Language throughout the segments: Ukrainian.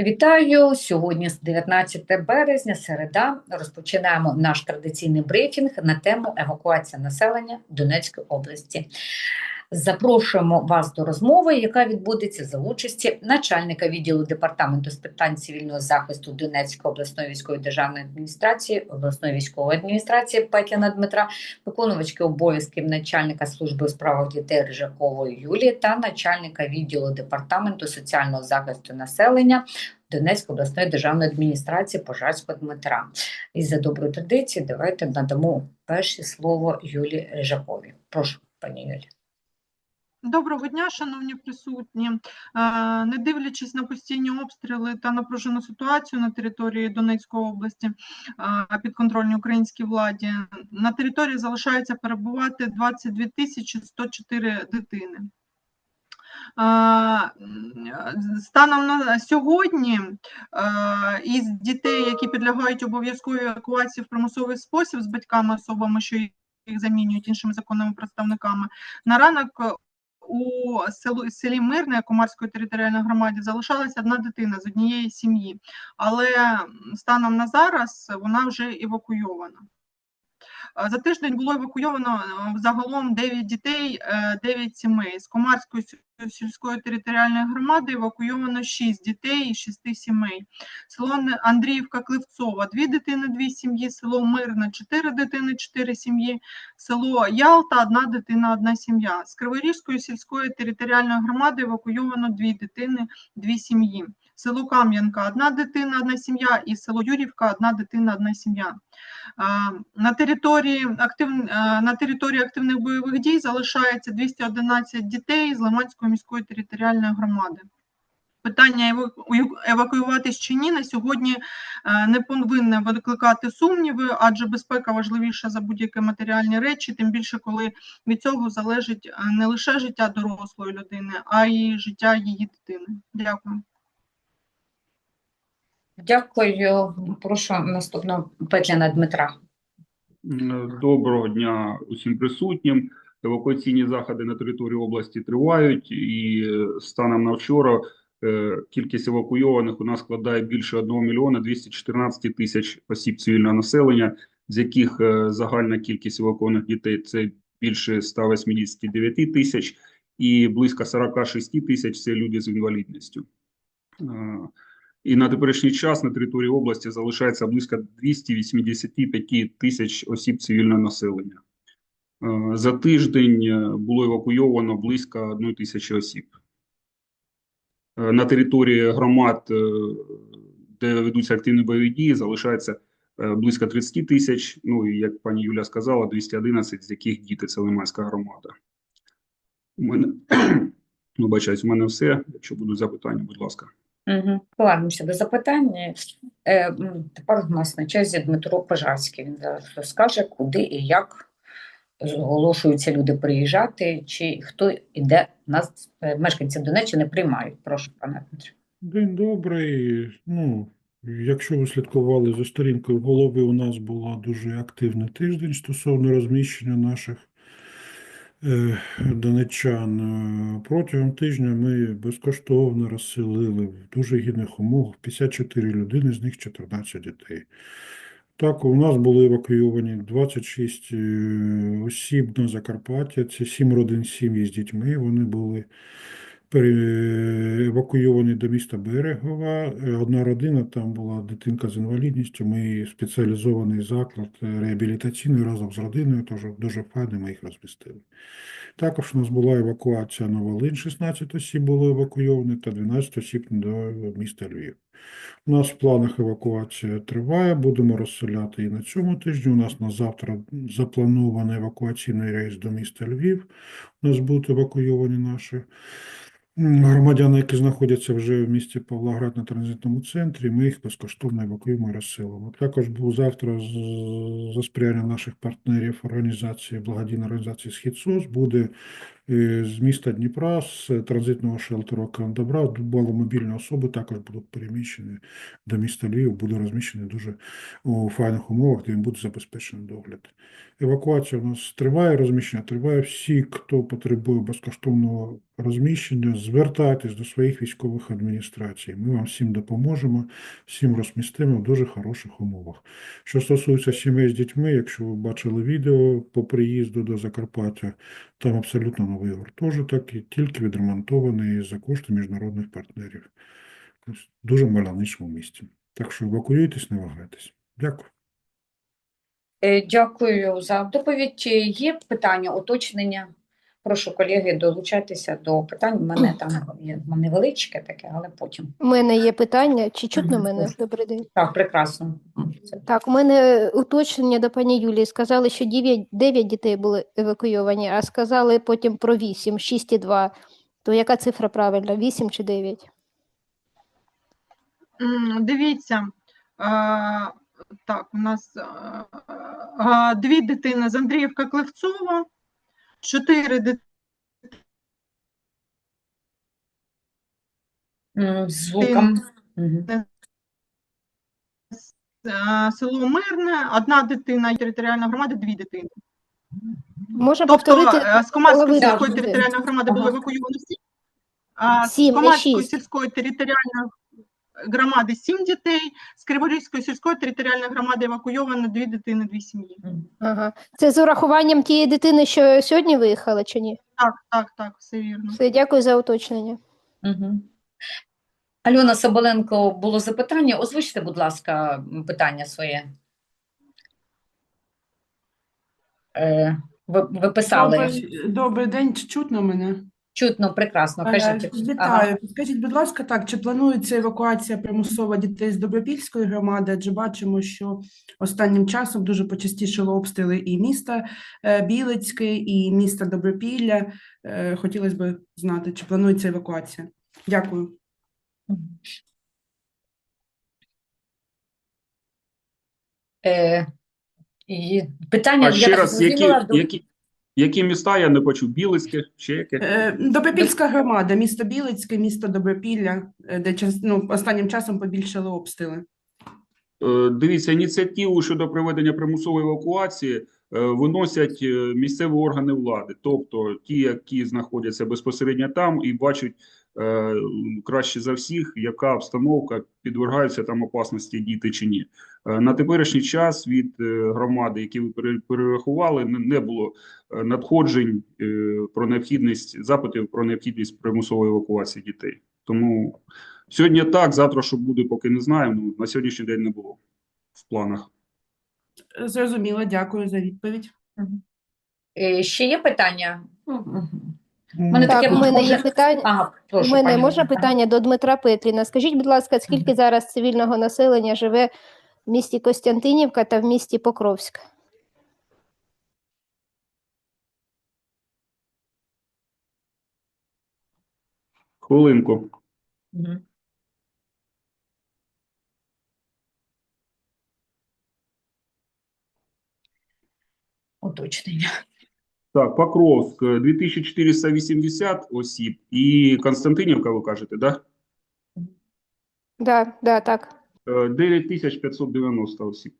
Вітаю! Сьогодні, 19 березня, середа, розпочинаємо наш традиційний брифінг на тему евакуація населення Донецької області. Запрошуємо вас до розмови, яка відбудеться за участі начальника відділу департаменту з питань цивільного захисту Донецької обласної військової державної адміністрації, обласної військової адміністрації Петліна Дмитра, виконувачки обов'язків начальника служби у справах дітей Рижакової Юлії та начальника відділу департаменту соціального захисту населення Донецької обласної державної адміністрації Пожарського Дмитра. І за доброю традицією давайте надамо перше слово Юлії Рижаковій. Прошу, пані Юлі. Доброго дня, шановні присутні. Е, Не дивлячись на постійні обстріли та напружену ситуацію на території Донецької області е, підконтрольній українській владі, на території залишаються перебувати 22 тисячі 104 дитини. Е, Станом на сьогодні із дітей, які підлягають обов'язковій евакуації в примусовий спосіб з батьками особами, що їх замінюють іншими законними представниками, на ранок у селі Мирне Комарської територіальної громаді залишалася одна дитина з однієї сім'ї, але станом на зараз вона вже евакуйована. Е, За тиждень було евакуйовано е, загалом 9 дітей, 9 сімей. З Комарської сільської територіальної громади евакуйовано 6 дітей і 6 сімей. Село Андріївка Кливцова, 2 дитини, 2 сім'ї, село Мирне, 4 дитини, 4 сім'ї, село Ялта, 1 дитина, 1 сім'я. З Криворізької сільської територіальної громади евакуйовано 2 дитини, 2 сім'ї. Село Кам'янка, 1 дитина, 1 сім'я, і село Юрівка, 1 дитина, 1 сім'я. На території, актив... на території активних бойових дій залишається 211 дітей з Лиманської міської територіальної громади. Питання еваку- евакуюватись чи ні на сьогодні е, не повинне викликати сумніви, адже безпека важливіша за будь-які матеріальні речі, тим більше коли від цього залежить е, не лише життя дорослої людини, а й життя її дитини. Дякую. Дякую. Прошу наступного Петліна Дмитра. Доброго дня усім присутнім. Евакуаційні заходи на території області тривають, і е, станом на вчора е, кількість евакуйованих у нас складає більше 1 мільйона 214 тисяч осіб цивільного населення, з яких е, загальна кількість евакуованих дітей це більше 189 тисяч, і близько 46 тисяч це люди з інвалідністю. І на теперішній час на території області залишається близько 285 тисяч осіб цивільного населення. Е, За тиждень е, було евакуйовано близько 1 тисячі осіб. Е, На території громад, де ведуться активні бойові дії, залишається близько 30 тисяч. Ну і як пані Юля сказала, 211, з яких діти це Лиманська громада. У мене, вибачаюсь, у мене все. Якщо будуть запитання, будь ласка. Угу. Повернемося до запитання. Е, тепер у нас на черзі Дмитро Пожарський. Він зараз розкаже, куди і як зголошуються люди приїжджати, чи хто іде нас, е, мешканці Донеччини приймають. Прошу, пане Дмитро. День добрий. Ну, якщо ви слідкували за сторінкою голови, у нас була дуже активний тиждень стосовно розміщення наших е, донеччан. Е, Протягом тижня ми безкоштовно розселили в дуже гідних умовах 54 людини, з них 14 дітей. Так, у нас були евакуйовані 26 е, осіб на Закарпаття, це 7 родин сім'ї з дітьми. Вони були евакуйовані до міста Берегова. Е, Одна родина, там була дитинка з інвалідністю. Ми спеціалізований заклад е, реабілітаційний разом з родиною, тож дуже файно ми їх розмістили. Також у нас була евакуація на Волинь, 16 осіб було евакуйовані та 12 осіб до міста Львів. У нас в планах евакуація триває, будемо розселяти і на цьому тижні. У нас на завтра запланований евакуаційний рейс до міста Львів. У нас будуть евакуйовані наші громадяни, які знаходяться вже в місті Павлоград на транзитному центрі. Ми їх безкоштовно евакуємо і розсилимо. Також був завтра за сприяння наших партнерів організації, благодійної організації «Схід СОС» буде з міста Дніпра, з транзитного шелтеру Кандабра, маломобільні особи також будуть переміщені до міста Львів, буде розміщені дуже у файних умовах, де їм буде забезпечений догляд. Евакуація у нас триває, розміщення триває. Всі, хто потребує безкоштовного розміщення, звертайтесь до своїх військових адміністрацій. Ми вам всім допоможемо, всім розмістимо в дуже хороших умовах. Що стосується сімей з дітьми, якщо ви бачили відео по приїзду до Закарпаття, там абсолютно новий гуртожиток і тільки відремонтований за кошти міжнародних партнерів. Дуже мальовничому місті. Так що евакуюйтесь, не вагайтесь. Дякую. Е, Дякую за доповідь. Є питання, уточнення? Прошу колеги долучайтеся до питань. У мене там є невеличке таке, але потім. У мене є питання, чи чутно мене? Добрий день. Так, прекрасно. Так, у мене уточнення до пані Юлії. Сказали, що 9, 9 дітей були евакуйовані, а сказали потім про 8, 6 і 2. То яка цифра правильна, 8 чи 9? Дивіться, так, у нас дві дитини з Андріївка Клевцова, чотири дитини звуком. Село Мирне, одна дитина і територіальна громада, дві дитини. Можна Тобто повторити е, з Комарської сільської територіальної громади були Ага. евакуйовані всі, а з Комарської сільської територіальної громади сім дітей, з Криворізької сільської територіальної громади евакуйовано дві дитини, дві сім'ї. Ага. Це з урахуванням тієї дитини, що сьогодні виїхала, чи ні? Так, так, так, все вірно. Все, дякую за уточнення. Мгм. Альона Соболенко, було запитання. Озвучте, будь ласка, питання своє. Е, Ви, ви писали. Добрий, добрий день, чутно мене? Чутно, прекрасно. Е, Кажіть. Вітаю. Ага. Скажіть, будь ласка, так, чи планується евакуація примусова дітей з Добропільської громади? Адже бачимо, що останнім часом дуже почастішили обстріли і міста е, Білицьке, і міста Добропілля. Е, Хотілося б знати, чи планується евакуація? Дякую. Е, і питання, А я ще так раз, які, до- які, які міста я не почув? Білицьке, ще яке? Е, Добропільська громада, місто Білицьке, місто Добропілля, е, де ну, останнім часом побільшали обстріли. Е, Дивіться, ініціативу щодо проведення примусової евакуації виносять місцеві органи влади, тобто ті, які знаходяться безпосередньо там і бачать краще за всіх, яка обстановка підвергаються там опасності діти чи ні. Е, На теперішній час від е, громади, які ви перерахували, не- було е, надходжень е, про необхідність запитів про необхідність примусової евакуації дітей. Тому Сьогодні так, завтра що буде, поки не знаємо. Ну, на сьогоднішній день не було в планах. Е, Зрозуміло, дякую за відповідь. Е, ще є питання? Мгм. Мене Так, таке у мене є питання. Ага, У мене пані можна питання до Дмитра Петріна. Скажіть, будь ласка, скільки Мгм. зараз цивільного населення живе в місті Костянтинівка та в місті Покровськ? Хвилинку. Мгм. Уточнення. Так, Покровськ е, 2480 осіб і Константинівка, ви кажете, да? Да, да, так. Е, 9590 осіб.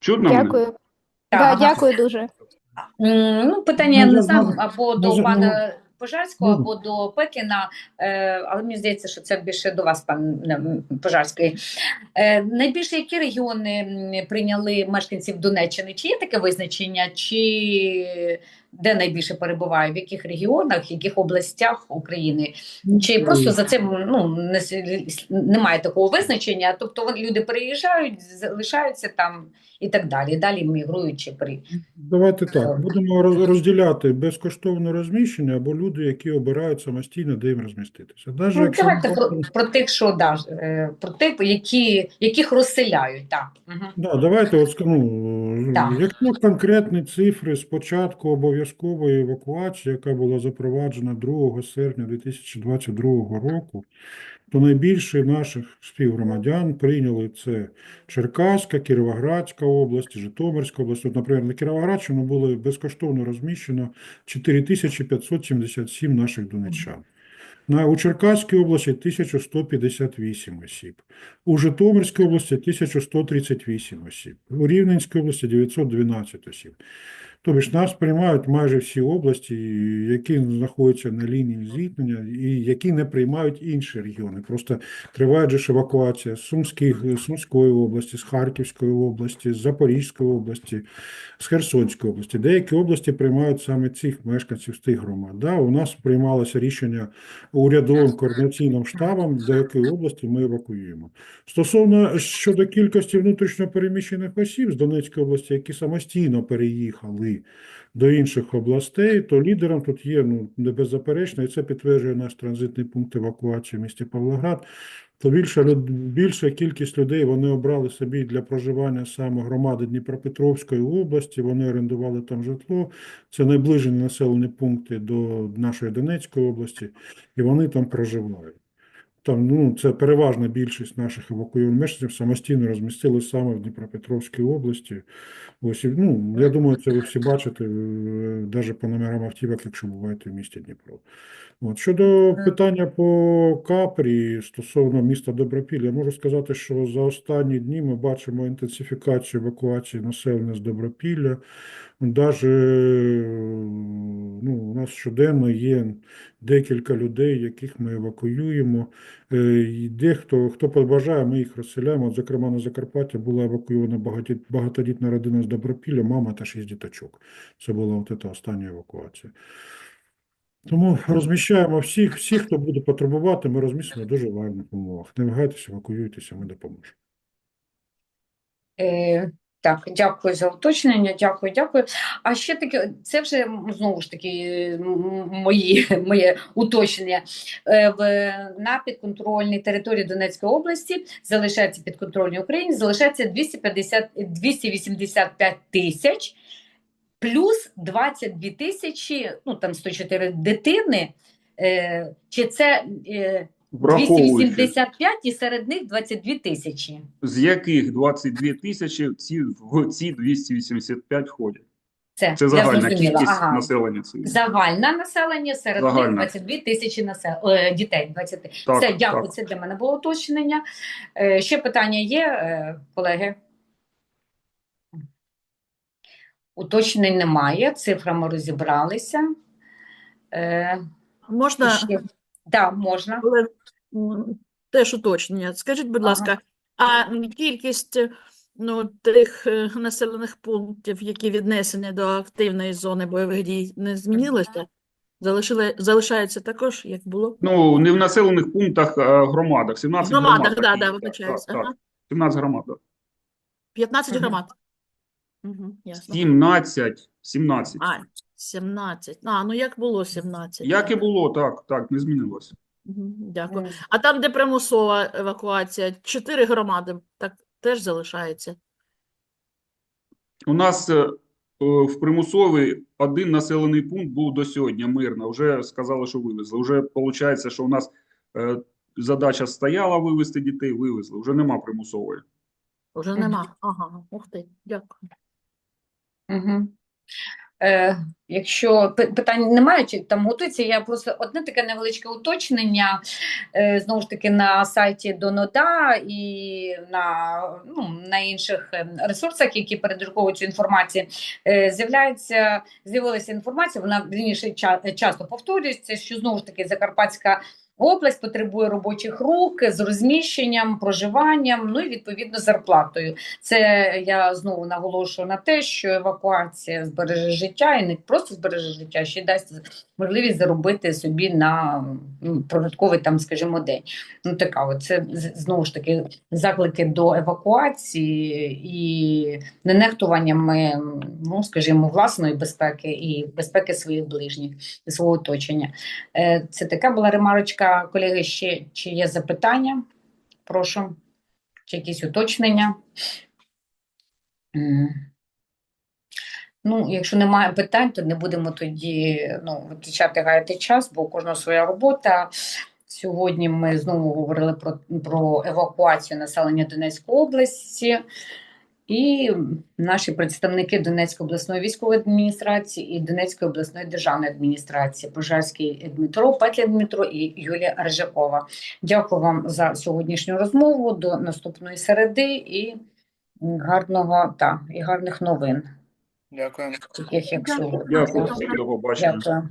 Чудно мене? Дякую. Да, ага. дякую дуже. М, Ну, питання я не знаю, може, або до може, пана Пожарського, або до Пекіна, е, але мені здається, що це більше до вас, пан Пожарський. Е, Найбільше які регіони прийняли мешканців Донеччини? Чи є таке визначення, чи де найбільше перебуває, в яких регіонах, в яких областях України? Чи просто за цим ну, не, немає такого визначення? Тобто вони- люди переїжджають, залишаються там і так далі. Далі мігрують чи при. Давайте так, будемо розділяти безкоштовне розміщення або люди, які обирають самостійно, де їм розміститися. Навіть Ну, якщо давайте про, про тих, що да, е, про тих, які, яких розселяють. Так. Угу. Да, давайте от, ну, Так. якщо конкретні цифри спочатку обов'язково обов'язкової евакуації, яка була запроваджена 2 серпня 2022 року, то найбільше наших співгромадян прийняли це Черкаська, Кіровоградська область, Житомирська область. От, наприклад, на Кіровоградщину було безкоштовно розміщено 4577 наших донеччан. На, у Черкаській області 1158 осіб, у Житомирській області 1138 осіб, у Рівненській області 912 осіб. Тобто нас приймають майже всі області, які знаходяться на лінії зіткнення і які не приймають інші регіони. Просто триває ж евакуація з Сумських, з Сумської області, з Харківської області, з Запорізької області, з Херсонської області. Деякі області приймають саме цих мешканців з тих громад. Да, у нас приймалося рішення урядовим координаційним штабом, до якої області ми евакуюємо. Стосовно щодо кількості внутрішньо переміщених осіб з Донецької області, які самостійно переїхали до інших областей, то лідером тут є ну, беззаперечно, і це підтверджує наш транзитний пункт евакуації в місті Павлоград. То більша, більша кількість людей вони обрали собі для проживання саме громади Дніпропетровської області. Вони орендували там житло. Це найближені населені пункти до нашої Донецької області, і вони там проживають. Там, ну, це переважна більшість наших евакуйованих мешканців самостійно розмістили саме в Дніпропетровській області. Ось, ну, я думаю, це ви всі бачите, навіть по номерам автівок, якщо буваєте в місті Дніпро. От. Щодо питання по Капрі стосовно міста Добропілля, я можу сказати, що за останні дні ми бачимо інтенсифікацію евакуації населення з Добропілля. Даже ну, у нас щоденно є декілька людей, яких ми евакуюємо. Е, і Дехто, хто побажає, ми їх розселяємо. От, зокрема, на Закарпаття була евакуйована багатодітна родина з Добропілля, мама та шість діточок. Це була от ця остання евакуація. Тому розміщаємо всіх, всіх, хто буде потребувати, ми розмістимо в дуже гарних умовах. Не вагайтеся, евакуюйтеся, ми допоможемо. Е, так, дякую за уточнення, дякую, дякую. А ще таке, це вже знову ж таки мої, моє уточнення. Е, в, на підконтрольній території Донецької області залишається підконтрольній Україні, залишається 250, 285 тисяч плюс 22 тисячі, ну там 104 дитини. Е, чи це е, Враховуючи, 285 і серед них 22 тисячі? з яких 22 тисячі ці, в ці 285 входять. Це, Це загальна кількість Ага. населення цієї. Загальне населення серед них Загальне. 22 тисячі насел... е, дітей. 20. Так, Все, дякую. так. Це для мене було уточнення. Е, ще питання є, е, колеги? Уточнень немає. Цифрами розібралися. Е, Можна ще... Да, можна. але, теж уточнення. Скажіть, будь Ага. ласка, а кількість ну, тих е, населених пунктів, які віднесені до активної зони бойових дій, не змінилося? Залишили, залишається також, як було? Ну, не в населених пунктах, а громадах. 17 В громадах, громад. да, таких, да, так, вибачаюсь. так, Ага. так. 17 громад. 15 Мгм. громад. Угу, ясно. 17, 17. А, 17. А, ну як було 17? Як і так. було, так, так, не змінилося. Дякую. А там, де примусова евакуація, чотири громади, так теж залишається. У нас е, е, в примусовий один населений пункт був до сьогодні мирно. Вже сказали, що вивезли. Вже виходить, що у нас е, задача стояла вивезти дітей, вивезли. Вже нема примусової. Вже нема. Ага, ух ти, дякую. Угу. Е, якщо питань немає, чи там готується, я просто одне таке невеличке уточнення е, знову ж таки на сайті Донода і на, ну, на інших е, ресурсах, які передруковують цю інформацію, е, з'являється з'явилася інформація. Вона ча- часто повторюється, що знову ж таки Закарпатська. Область потребує робочих рук з розміщенням, проживанням, ну і відповідно зарплатою. Це я знову наголошую на те, що евакуація збереже життя і не просто збереже життя, ще й дасть можливість заробити собі на ну, там, скажімо, день. Ну така, от це знову ж таки заклики до евакуації і не нехтуваннями, ну скажімо, власної безпеки і безпеки своїх ближніх і свого оточення. Е, Це така була ремарочка, колеги. Ще чи є запитання? Прошу, чи якісь уточнення? Ну, якщо немає питань, то не будемо тоді ну, витрачати гаяти час, бо у кожного своя робота. Сьогодні ми знову говорили про, про евакуацію населення Донецької області. І наші представники Донецької обласної військової адміністрації і Донецької обласної державної адміністрації Пожарський Дмитро, Петля Дмитро і Юлія Рижакова. Дякую вам за сьогоднішню розмову. До наступної середи і гарного та і гарних новин, Дякую. таких як Дякую. сьогодні. Дякую. Дякую.